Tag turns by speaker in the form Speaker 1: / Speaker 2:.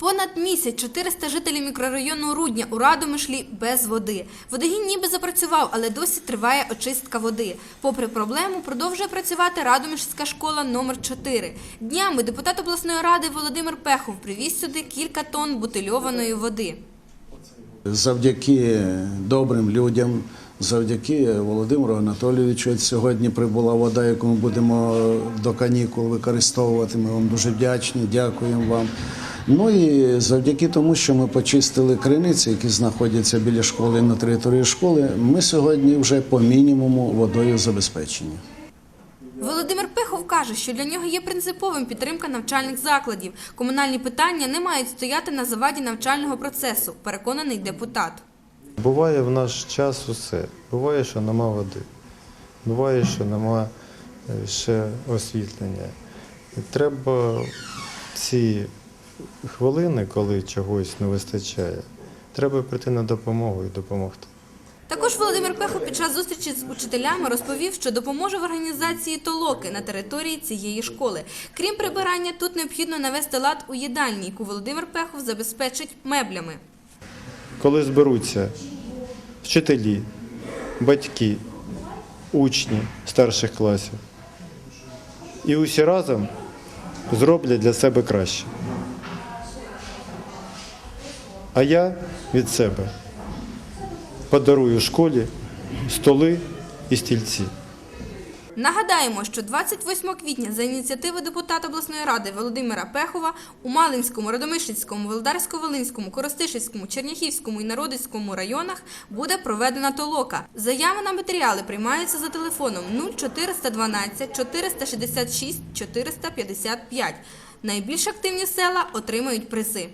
Speaker 1: Понад місяць 400 жителів мікрорайону Рудня у Радомишлі без води. Водогін ніби запрацював, але досі триває очистка води. Попри проблему, продовжує працювати Радомишльська школа номер 4 Днями депутат обласної ради Володимир Пехов привіз сюди кілька тонн бутильованої води.
Speaker 2: Завдяки добрим людям, завдяки Володимиру Анатолійовичу, сьогодні прибула вода, яку ми будемо до канікул використовувати. Ми вам дуже вдячні, дякуємо вам. Ну і завдяки тому, що ми почистили криниці, які знаходяться біля школи і на території школи, ми сьогодні вже по мінімуму водою забезпечені.
Speaker 1: Володимир Пехов каже, що для нього є принциповим підтримка навчальних закладів. Комунальні питання не мають стояти на заваді навчального процесу, переконаний депутат.
Speaker 3: Буває в наш час усе. Буває, що нема води, буває, що нема е, ще освітлення. І треба ці хвилини, коли чогось не вистачає, треба прийти на допомогу і допомогти.
Speaker 1: Також Володимир Пехов під час зустрічі з учителями розповів, що допоможе в організації толоки на території цієї школи. Крім прибирання, тут необхідно навести лад у їдальні, яку Володимир Пехов забезпечить меблями.
Speaker 3: Коли зберуться вчителі, батьки, учні старших класів, і усі разом зроблять для себе краще. А я від себе подарую школі столи і стільці.
Speaker 1: Нагадаємо, що 28 квітня за ініціативи депутата обласної ради Володимира Пехова у Малинському, Радомишльському, Володарсько-Волинському, Коростишівському, Черняхівському і Народицькому районах буде проведена толока. Заяви на матеріали приймаються за телефоном 0412 466 455. Найбільш активні села отримають призи.